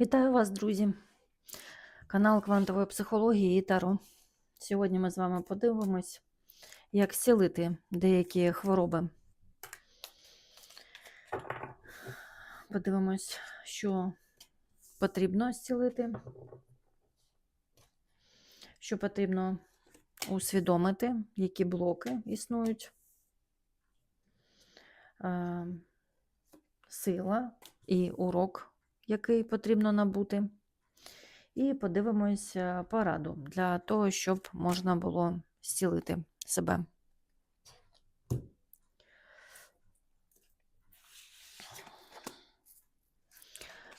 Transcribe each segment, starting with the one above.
Вітаю вас, друзі! Канал квантової психології і Таро. Сьогодні ми з вами подивимось, як зцілити деякі хвороби. Подивимось, що потрібно зцілити, що потрібно усвідомити, які блоки існують. Е, Сила і урок який потрібно набути. І подивимося пораду для того, щоб можна було зцілити себе.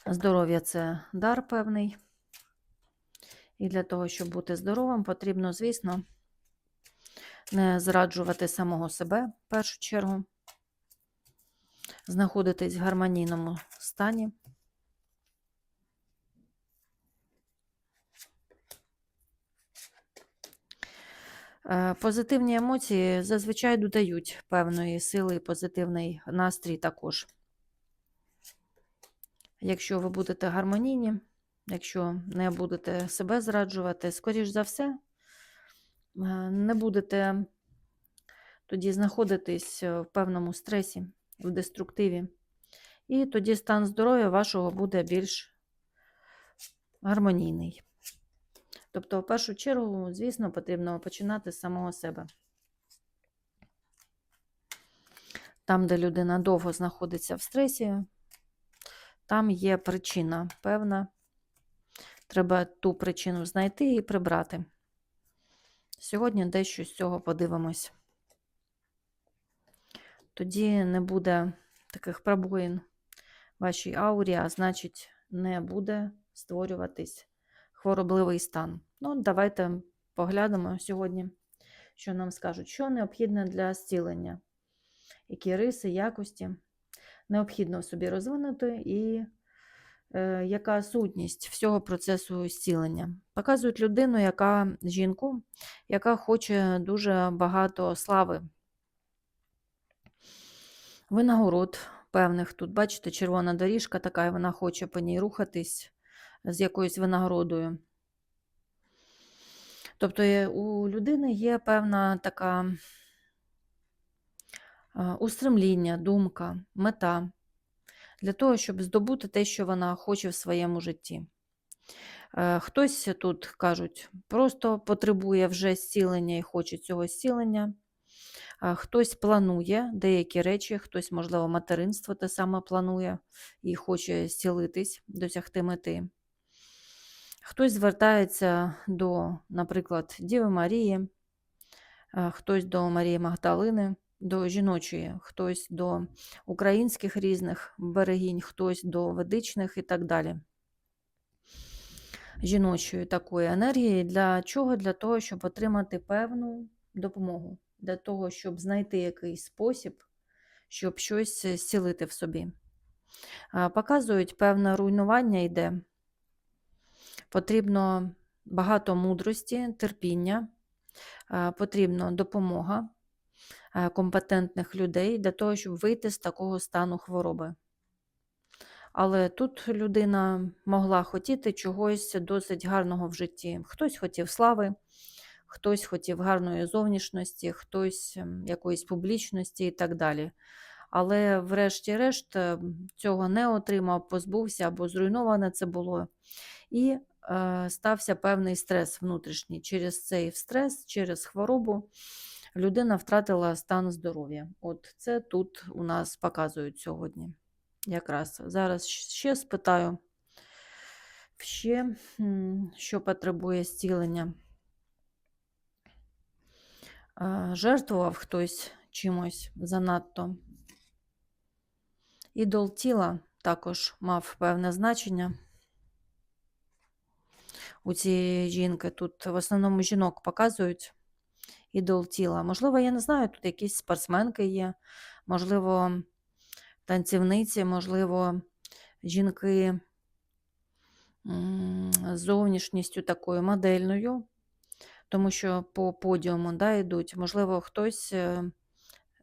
Здоров'я це дар певний. І для того, щоб бути здоровим, потрібно, звісно, не зраджувати самого себе в першу чергу, знаходитись в гармонійному стані. Позитивні емоції зазвичай додають певної сили і позитивний настрій також. Якщо ви будете гармонійні, якщо не будете себе зраджувати, скоріш за все, е, не будете тоді знаходитись в певному стресі, в деструктиві. І тоді стан здоров'я вашого буде більш гармонійний. Тобто, в першу чергу, звісно, потрібно починати з самого себе. Там, де людина довго знаходиться в стресі, там є причина певна. Треба ту причину знайти і прибрати. Сьогодні дещо з цього подивимось. Тоді не буде таких пробоїн в вашій аурі, а значить, не буде створюватись хворобливий стан. Ну, давайте поглянемо сьогодні, що нам скажуть, що необхідне для зцілення, які риси, якості необхідно собі розвинути і е, яка сутність всього процесу зцілення. Показують людину, яка жінку, яка хоче дуже багато слави. Винагород певних тут, бачите, червона доріжка така, і вона хоче по ній рухатись з якоюсь винагородою. Тобто е, у людини є певна така устремління, думка, мета для того, щоб здобути те, що вона хоче в своєму житті. Е, хтось тут кажуть, просто потребує вже зцілення і хоче цього зцілення. Хтось планує деякі речі, хтось, можливо, материнство те саме планує і хоче зцілитись, досягти мети. Хтось звертається до, наприклад, Діви Марії, хтось до Марії Магдалини, до жіночої, хтось до українських різних берегінь, хтось до ведичних і так далі. Жіночої такої енергії. Для чого? Для того, щоб отримати певну допомогу, для того, щоб знайти якийсь спосіб, щоб щось зцілити в собі. Показують певне руйнування йде Потрібно багато мудрості, терпіння, е, потрібна допомога е, компетентних людей для того, щоб вийти з такого стану хвороби. Але тут людина могла хотіти чогось досить гарного в житті. Хтось хотів слави, хтось хотів гарної зовнішності, хтось ем, якоїсь публічності і так далі. Але, врешті-решт, ем, цього не отримав, позбувся або зруйноване це було. І стався певний стрес внутрішній. Через цей стрес, через хворобу людина втратила стан здоров'я. От це тут у нас показують сьогодні. Якраз зараз ще спитаю, ще, що потребує зцілення. Е, жертвував хтось чимось занадто. Ідол тіла також мав певне значення у цієї жінки. Тут в основному жінок показують ідол тіла. Можливо, я не знаю, тут якісь спортсменки є, можливо, танцівниці, можливо, жінки з зовнішністю такою модельною, тому що по подіуму да, йдуть, можливо, хтось е,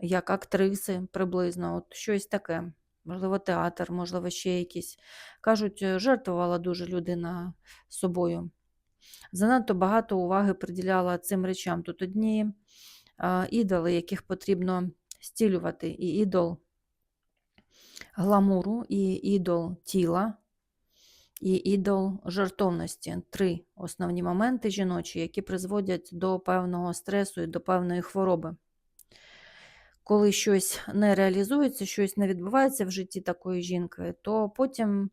як актриси приблизно, от щось таке. Можливо, театр, можливо, ще якісь. Кажуть, е, жертвувала дуже людина собою. Занадто багато уваги приділяла цим речам. Тут одні ідоли, яких потрібно стілювати, і ідол гламуру, і ідол тіла, і ідол жертовності. Три основні моменти жіночі, які призводять до певного стресу і до певної хвороби. Коли щось не реалізується, щось не відбувається в житті такої жінки, то потім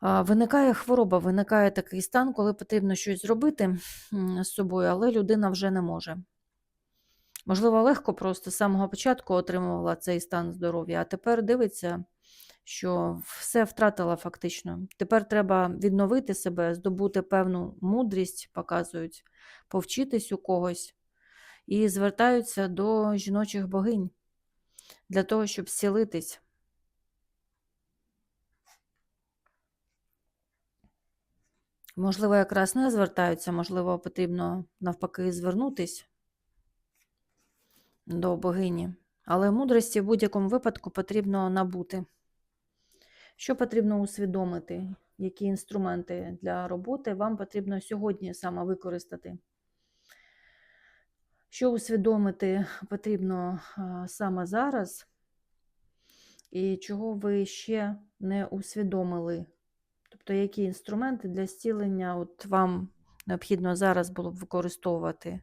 виникає хвороба, виникає такий стан, коли потрібно щось зробити з собою, але людина вже не може. Можливо, легко просто з самого початку отримувала цей стан здоров'я, а тепер дивиться, що все втратила фактично. Тепер треба відновити себе, здобути певну мудрість, показують, повчитись у когось і звертаються до жіночих богинь для того, щоб зцілитись. Можливо, якраз не звертаються, можливо, потрібно навпаки звернутись до богині. Але мудрості в будь-якому випадку потрібно набути. Що потрібно усвідомити, які інструменти для роботи вам потрібно сьогодні саме використати? Що усвідомити потрібно саме зараз, і чого ви ще не усвідомили? Тобто, які інструменти для зцілення от вам необхідно зараз було б використовувати?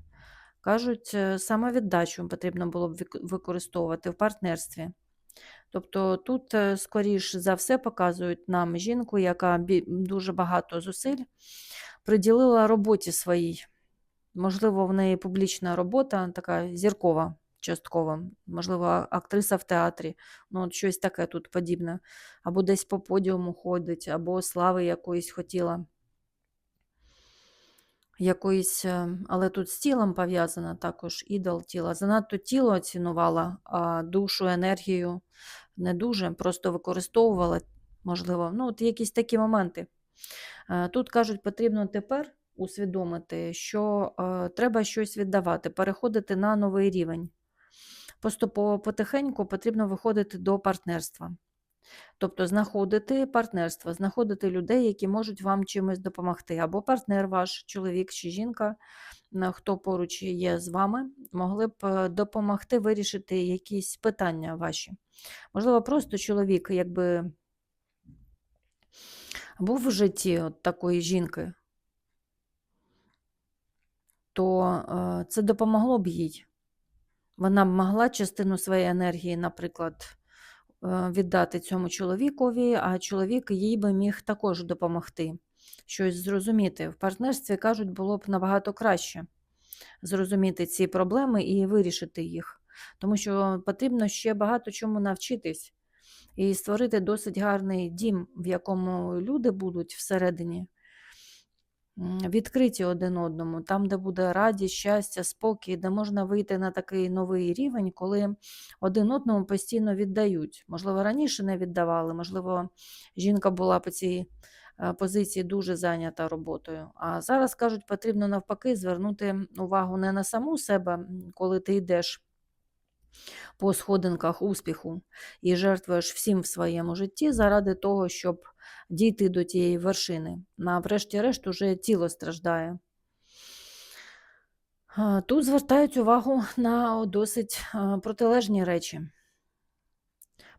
Кажуть, е, саме віддачу потрібно було б використовувати в партнерстві. Тобто тут, е, скоріш за все, показують нам жінку, яка дуже багато зусиль приділила роботі своїй. Можливо, в неї публічна робота, така зіркова, часткова, можливо, актриса в театрі, ну, от щось таке тут подібне. Або десь по подіуму ходить, або слави якоїсь хотіла. Якоїсь, е, але тут з тілом пов'язана також ідол тіла. Занадто тіло цінувала, а душу, енергію не дуже, просто використовувала, можливо. Ну, от якісь такі моменти. Е, Тут кажуть, потрібно тепер усвідомити, що е, треба щось віддавати, переходити на новий рівень. Поступово потихеньку потрібно виходити до партнерства. Тобто знаходити партнерство, знаходити людей, які можуть вам чимось допомогти. Або партнер ваш, чоловік чи жінка, хто поруч є з вами, могли б е, допомогти вирішити якісь питання ваші. Можливо, просто чоловік, якби був в житті от такої жінки, то е, це допомогло б їй. Вона б могла частину своєї енергії, наприклад, е, віддати цьому чоловікові, а чоловік їй би міг також допомогти щось зрозуміти. В партнерстві кажуть, було б набагато краще зрозуміти ці проблеми і вирішити їх. Тому що потрібно ще багато чому навчитись і створити досить гарний дім, в якому люди будуть всередині відкриті один одному, там, де буде радість, щастя, спокій, де можна вийти на такий новий рівень, коли один одному постійно віддають. Можливо, раніше не віддавали, можливо, жінка була по цій е, позиції дуже зайнята роботою. А зараз кажуть, потрібно навпаки звернути увагу не на саму себе, коли ти йдеш по сходинках успіху і жертвуєш всім в своєму житті заради того, щоб дійти до тієї вершини. На врешті-решт уже тіло страждає. Тут звертають увагу на досить протилежні речі.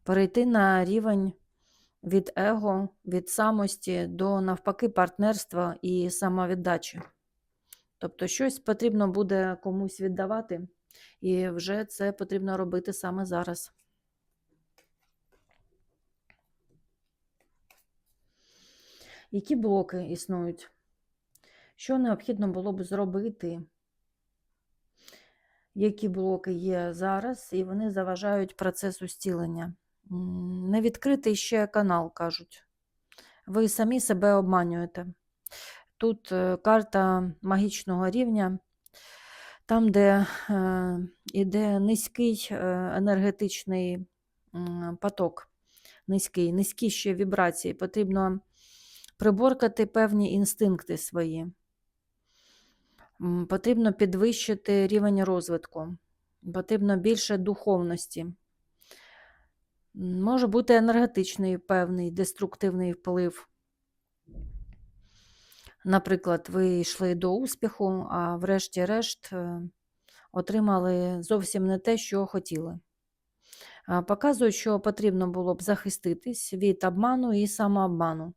Перейти на рівень від его, від самості до навпаки партнерства і самовіддачі. Тобто щось потрібно буде комусь віддавати, і вже це потрібно робити саме зараз. Які блоки існують? Що необхідно було б зробити? Які блоки є зараз, і вони заважають процесу зцілення? М, Не відкритий ще канал, кажуть. Ви самі себе обманюєте. Тут е, карта магічного рівня, там, де е, низький е, енергетичний поток, низький, низькі ще вібрації. Потрібно приборкати певні інстинкти свої. Потрібно підвищити рівень розвитку, потрібно більше духовності. Може бути енергетичний певний деструктивний вплив. Наприклад, ви йшли до успіху, а врешті-решт е, отримали зовсім не те, що хотіли. Показують, що потрібно було б захиститись від обману і самообману.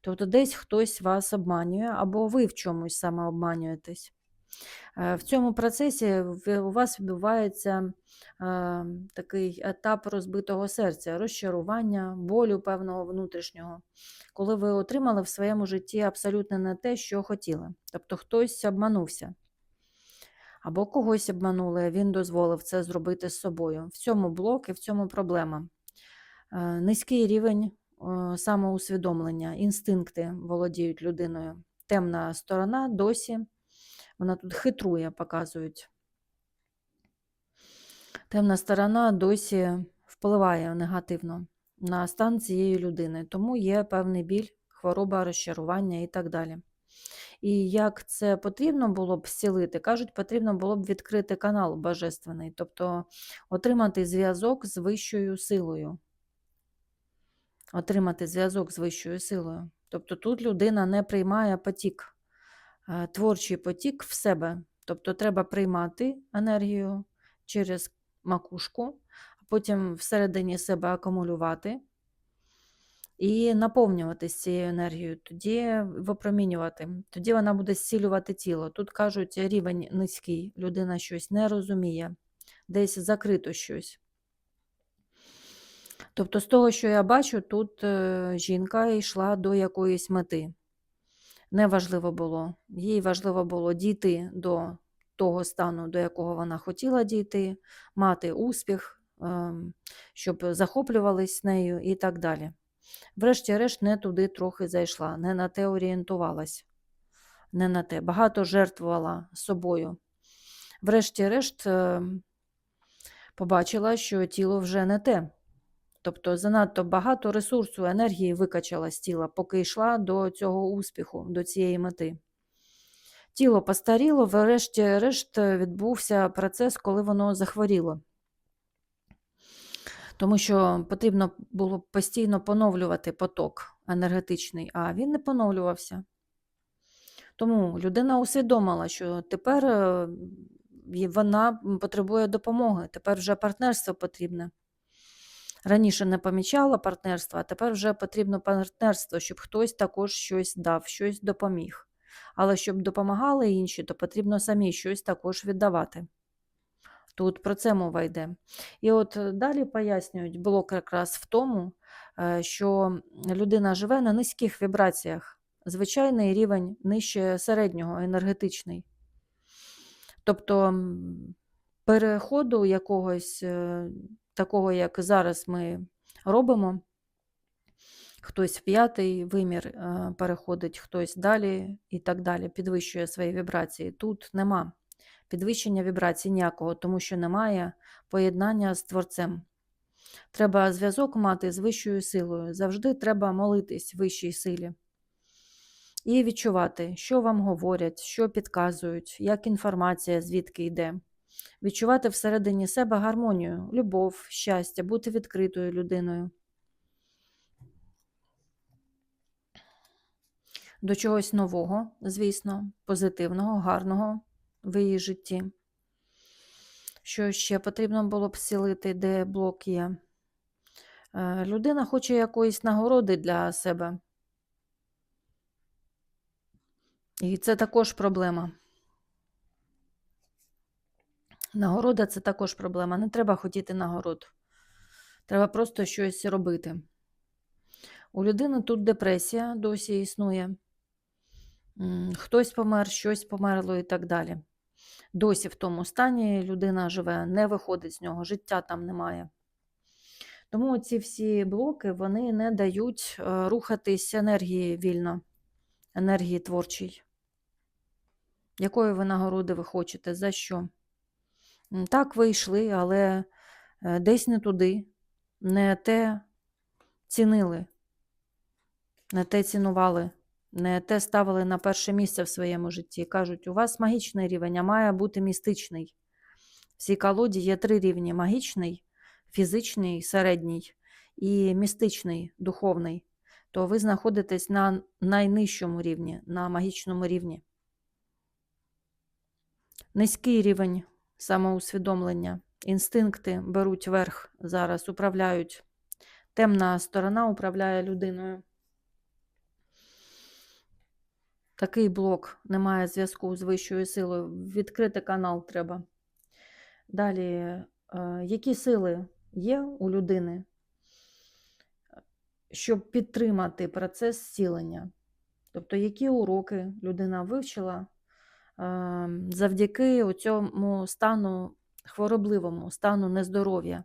Тобто десь хтось вас обманює, або ви в чомусь самообманюєтесь. Е, В цьому процесі у вас відбувається е, такий етап розбитого серця, розчарування, болю певного внутрішнього, коли ви отримали в своєму житті абсолютно не те, що хотіли. Тобто хтось обманувся. Або когось обманули, він дозволив це зробити з собою. В цьому блок і в цьому проблема. Е, Низький рівень самоусвідомлення, інстинкти володіють людиною. Темна сторона досі, вона тут хитрує, показують. Темна сторона досі впливає негативно на стан цієї людини, тому є певний біль, хвороба, розчарування і так далі. І як це потрібно було б зцілити, кажуть, потрібно було б відкрити канал божественний, тобто отримати зв'язок з вищою силою. Отримати зв'язок з вищою силою. Тобто тут людина не приймає потік, е, творчий потік в себе. Тобто треба приймати енергію через макушку, а потім всередині себе акумулювати і наповнюватись цією енергією, тоді випромінювати. Тоді вона буде зцілювати тіло. Тут кажуть, рівень низький, людина щось не розуміє, десь закрито щось. Тобто, з того, що я бачу, тут е, жінка йшла до якоїсь мети. Неважливо було. Їй важливо було дійти до того стану, до якого вона хотіла дійти, мати успіх, ем, щоб захоплювались нею і так далі. Врешті-решт, не туди трохи зайшла, не на те орієнтувалась, не на те. Багато жертвувала собою. Врешті-решт, ем, побачила, що тіло вже не те. Тобто занадто багато ресурсу, енергії викачала з тіла, поки йшла до цього успіху, до цієї мети. Тіло постаріло, врешті-решт відбувся процес, коли воно захворіло. Тому що потрібно було постійно поновлювати поток енергетичний, а він не поновлювався. Тому людина усвідомила, що тепер е, вона потребує допомоги, тепер вже партнерство потрібне. Раніше не помічала партнерства, а тепер вже потрібно партнерство, щоб хтось також щось дав, щось допоміг. Але щоб допомагали інші, то потрібно самі щось також віддавати. Тут про це мова йде. І от е, далі пояснюють, блок якраз в тому, е, що людина живе на низьких вібраціях, звичайний рівень нижче середнього, енергетичний. Тобто переходу якогось е, такого, як зараз ми робимо, хтось в п'ятий вимір е, переходить, хтось далі і так далі, підвищує свої вібрації. Тут нема підвищення вібрацій ніякого, тому що немає поєднання з творцем. Треба зв'язок мати з вищою силою. Завжди треба молитись вищій силі. І відчувати, що вам говорять, що підказують, як інформація звідки йде. Відчувати всередині себе гармонію, любов, щастя, бути відкритою людиною. До чогось нового, звісно, позитивного, гарного в її житті. Що ще потрібно було б зцілити, де блок є? Е, Людина хоче якоїсь нагороди для себе. І це також проблема. Нагорода це також проблема. Не треба хотіти нагород. Треба просто щось робити. У людини тут депресія досі існує. Хтось помер, щось померло і так далі. Досі в тому стані людина живе, не виходить з нього, життя там немає. Тому ці всі блоки вони не дають е, рухатись енергії вільно, енергії творчій. Якої ви нагороди ви хочете? За що? Так, ви йшли, але е, десь не туди, не те цінили, не те цінували, не те ставили на перше місце в своєму житті. Кажуть, у вас магічний рівень, а має бути містичний. В цій колоді є три рівні: магічний, фізичний, середній. і містичний, духовний, то ви знаходитесь на найнижчому рівні, на магічному рівні. Низький рівень самоусвідомлення, інстинкти беруть верх зараз, управляють. Темна сторона управляє людиною. Такий блок, немає зв'язку з вищою силою. Відкрити канал треба. Далі, е, які сили є у людини, щоб підтримати процес зцілення? Тобто, які уроки людина вивчила завдяки цьому стану хворобливому, стану нездоров'я?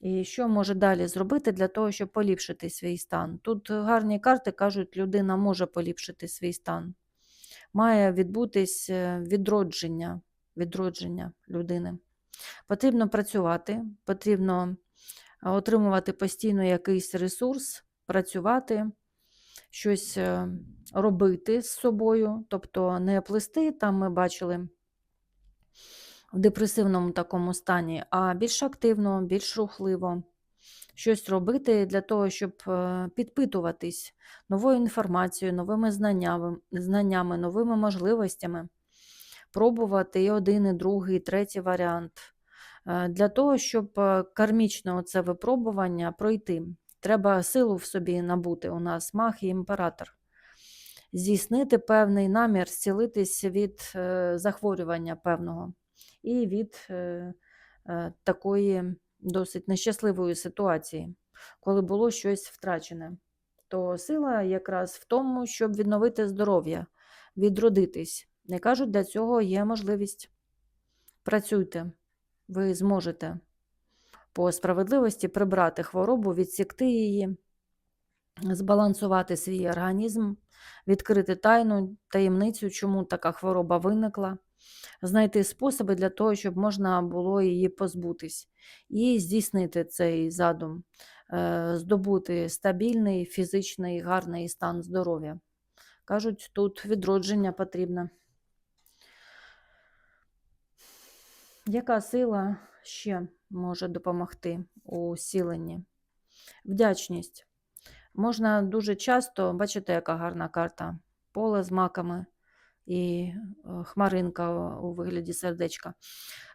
І що може далі зробити для того, щоб поліпшити свій стан? Тут гарні карти кажуть, людина може поліпшити свій стан. Має відбутись е, відродження, відродження людини. Потрібно працювати, потрібно отримувати постійно якийсь ресурс, працювати, щось е, робити з собою, тобто не плести, там ми бачили в депресивному такому стані, а більш активно, більш рухливо щось робити для того, щоб е, підпитуватись новою інформацією, новими знаннями, знаннями, новими можливостями, пробувати і один, і другий, і третій варіант. Е, Для того, щоб е, кармічне оце випробування пройти, треба силу в собі набути. У нас мах і імператор. Здійснити певний намір, зцілитись від е, захворювання певного і від е, е, такої досить нещасливої ситуації, коли було щось втрачене. То сила якраз в тому, щоб відновити здоров'я, відродитись. Не кажуть, для цього є можливість. Працюйте, ви зможете по справедливості прибрати хворобу, відсікти її, збалансувати свій організм, відкрити тайну, таємницю, чому така хвороба виникла знайти способи для того, щоб можна було її позбутись, і здійснити цей задум, е, здобути стабільний, фізичний, гарний стан здоров'я. Кажуть, тут відродження потрібне. Яка сила ще може допомогти у зціленні? Вдячність. Можна дуже часто, бачите, яка гарна карта, поле з маками і е, хмаринка у вигляді сердечка.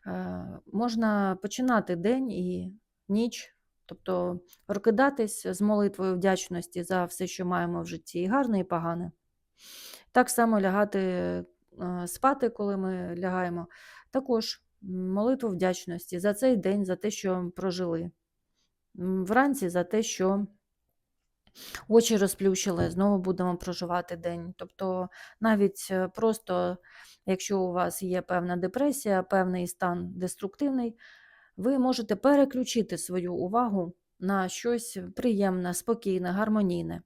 Е, Можна починати день і ніч, тобто прокидатись з молитвою вдячності за все, що маємо в житті, і гарне, і погане. Так само лягати е, спати, коли ми лягаємо, також молитву вдячності за цей день, за те, що прожили. Вранці за те, що очі розплющили, знову будемо проживати день. Тобто, навіть е, просто, якщо у вас є певна депресія, певний стан деструктивний, ви можете переключити свою увагу на щось приємне, спокійне, гармонійне.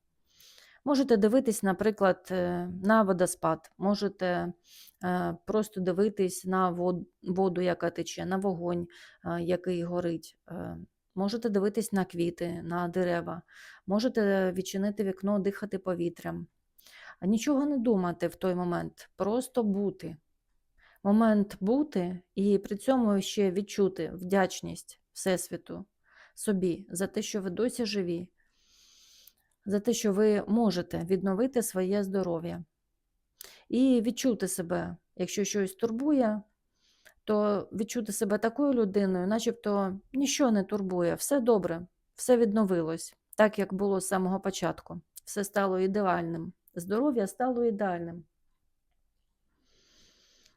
Можете дивитись, наприклад, е, на водоспад, можете е, просто дивитись на воду, яка тече, на вогонь, який горить. Можете дивитись на квіти, на дерева, можете відчинити вікно, дихати повітрям. Нічого не думати в той момент, просто бути. Момент бути і при цьому ще відчути вдячність Всесвіту, собі за те, що ви досі живі, за те, що ви можете відновити своє здоров'я. І відчути себе, якщо щось турбує, то відчути себе такою людиною, начебто нічого не турбує, все добре, все відновилось, так як було з самого початку. Все стало ідеальним. Здоров'я стало ідеальним.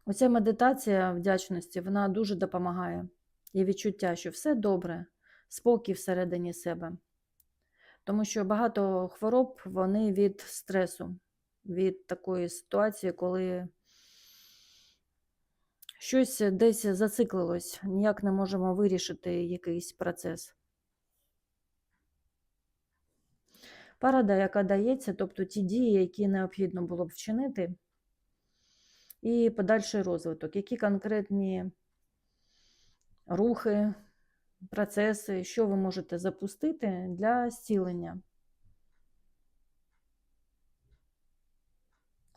Оця медитація вдячності вона дуже допомагає. Є відчуття, що все добре, спокій всередині себе. Тому що багато хвороб вони від стресу, від такої ситуації, коли щось десь зациклилось, ніяк не можемо вирішити якийсь процес. Парада, яка дається, тобто ті дії, які необхідно було б вчинити, і подальший розвиток, які конкретні рухи, процеси, що ви можете запустити для зцілення.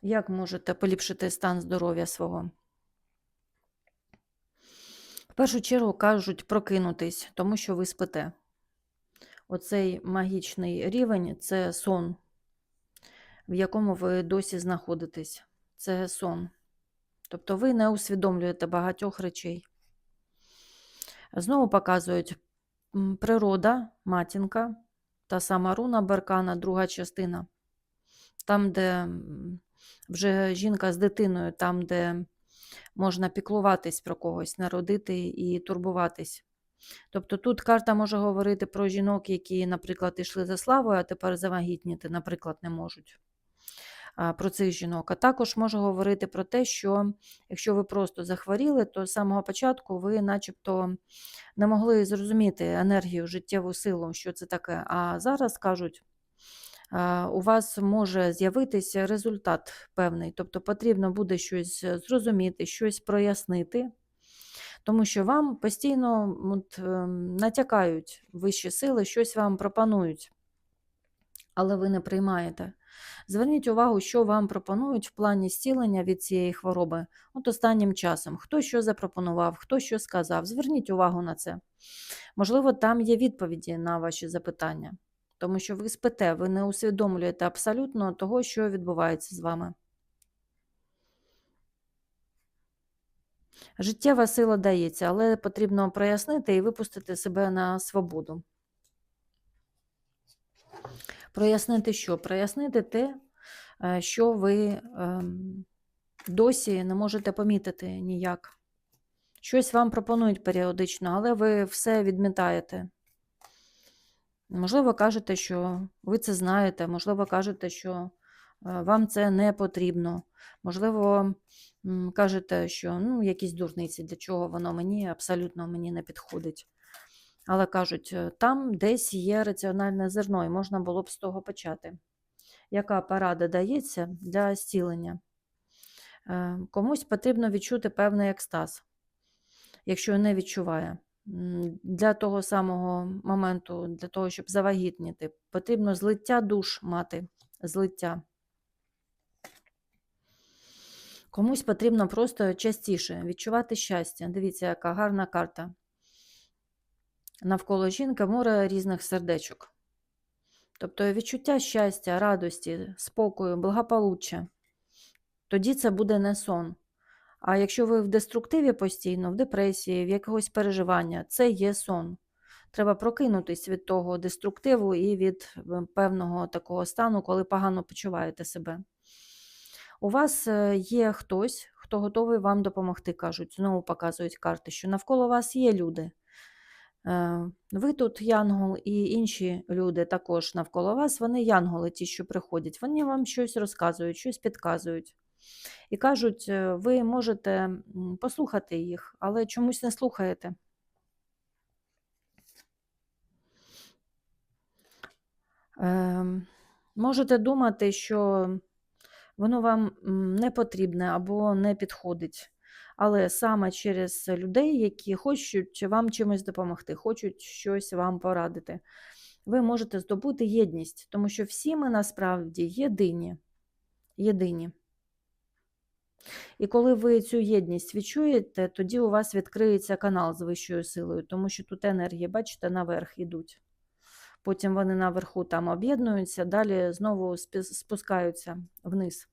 Як можете поліпшити стан здоров'я свого? Першу чергу кажуть прокинутись, тому що ви спите. оцей магічний рівень це сон, в якому ви досі знаходитесь. Це сон. Тобто ви не усвідомлюєте багатьох речей. Знову показують природа, матінка, та сама руна Беркана, друга частина. Там, де вже жінка з дитиною, там, де можна піклуватись про когось, народити і турбуватись. Тобто тут карта може говорити про жінок, які, наприклад, йшли за славою, а тепер завагітніти, наприклад, не можуть. Про цих жінок. А також може говорити про те, що якщо ви просто захворіли, то з самого початку ви начебто не могли зрозуміти енергію, життєву силу, що це таке. А зараз кажуть, у вас може з'явитися результат певний, тобто потрібно буде щось зрозуміти, щось прояснити. Тому що вам постійно от, ем, натякають вищі сили, щось вам пропонують, але ви не приймаєте. Зверніть увагу, що вам пропонують в плані зцілення від цієї хвороби. От останнім часом, хто що запропонував, хто що сказав. Зверніть увагу на це. Можливо, там є відповіді на ваші запитання, тому що ви спите, ви не усвідомлюєте абсолютно того, що відбувається з вами. Життєва сила дається, але потрібно прояснити і випустити себе на свободу. Прояснити що? Прояснити те, е, що ви ем, досі не можете помітити ніяк. Щось вам пропонують періодично, але ви все відмітаєте. Можливо, кажете, що ви це знаєте, можливо, кажете, що е, вам це не потрібно. Можливо, кажете, що ну, якісь дурниці, для чого воно мені абсолютно мені не підходить. Але кажуть, е, там десь є раціональне зерно, і можна було б з того почати. Яка порада дається для зцілення? Е, Комусь потрібно відчути певний екстаз, якщо не відчуває. Для того самого моменту, для того, щоб завагітніти, потрібно злиття душ мати, злиття. Комусь потрібно просто частіше відчувати щастя. Дивіться, яка гарна карта. Навколо жінки море різних сердечок. Тобто відчуття щастя, радості, спокою, благополуччя. Тоді це буде не сон. А якщо ви в деструктиві постійно, в депресії, в якогось переживання, це є сон. Треба прокинутись від того деструктиву і від е, певного такого стану, коли погано почуваєте себе. У вас е, є хтось, хто готовий вам допомогти, кажуть, знову показують карти, що навколо вас є люди. Е, Ви тут янгол і інші люди також навколо вас, вони янголи, ті, що приходять, вони вам щось розказують, щось підказують. І кажуть, е, ви можете послухати їх, але чомусь не слухаєте. Ем, Можете думати, що воно вам не потрібне або не підходить. Але саме через людей, які хочуть вам чимось допомогти, хочуть щось вам порадити, ви можете здобути єдність, тому що всі ми насправді єдині. єдині. І коли ви цю єдність відчуєте, тоді у вас відкриється канал з вищою силою, тому що тут енергії, бачите, наверх йдуть. Потім вони наверху там об'єднуються, далі знову спускаються вниз.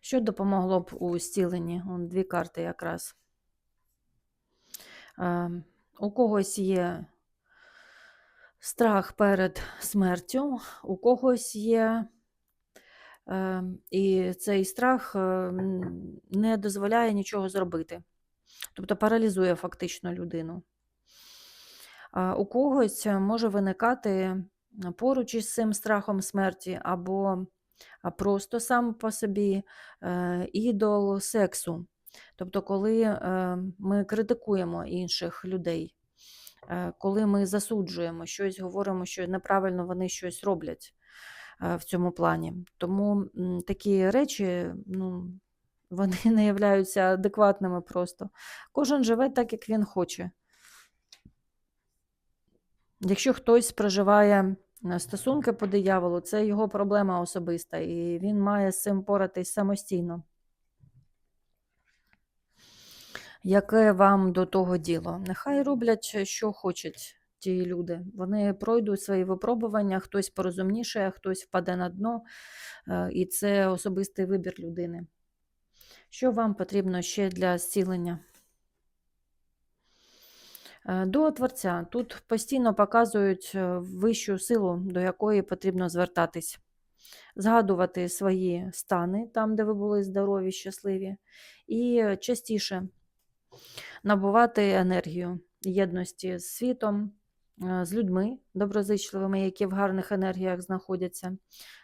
Що допомогло б у зціленні? Вон дві карти якраз. Е, У когось є страх перед смертю, у когось є. Е, І цей страх е, не дозволяє нічого зробити. Тобто паралізує фактично людину. У когось може виникати поруч із цим страхом смерті, або просто сам по собі е, ідол сексу. Тобто, коли ми критикуємо інших людей, коли ми засуджуємо щось, говоримо, що неправильно вони щось роблять в цьому плані. Тому такі речі, ну, вони не являються адекватними просто. Кожен живе так, як він хоче. Якщо хтось проживає е, стосунки по дияволу, це його проблема особиста, і він має з цим поратись самостійно. Яке вам до того діло? Нехай роблять, що хочуть ті люди. Вони пройдуть свої випробування, хтось порозумніше, хтось впаде на дно, е, і це особистий вибір людини. Що вам потрібно ще для зцілення? Е, До Творця тут постійно показують е, вищу силу, до якої потрібно звертатись, згадувати свої стани, там, де ви були здорові, щасливі, і частіше набувати енергію єдності з світом, з людьми доброзичливими, які в гарних енергіях знаходяться,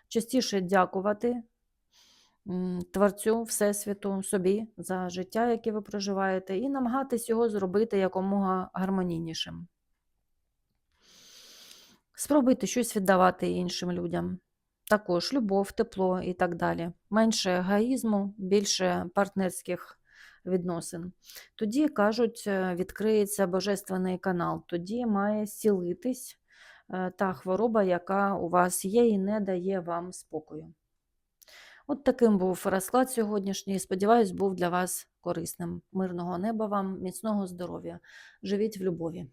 частіше дякувати Творцю, Всесвіту, собі за життя, яке ви проживаєте, і намагатись його зробити якомога гармонійнішим. Спробуйте щось віддавати іншим людям. Також любов, тепло і так далі. Менше егоїзму, більше партнерських відносин. Тоді, кажуть, е, відкриється божественний канал, тоді має зцілитись е, та хвороба, яка у вас є і не дає вам спокою. От таким був розклад сьогоднішній. Сподіваюсь, був для вас корисним. Мирного неба вам, міцного здоров'я. Живіть в любові.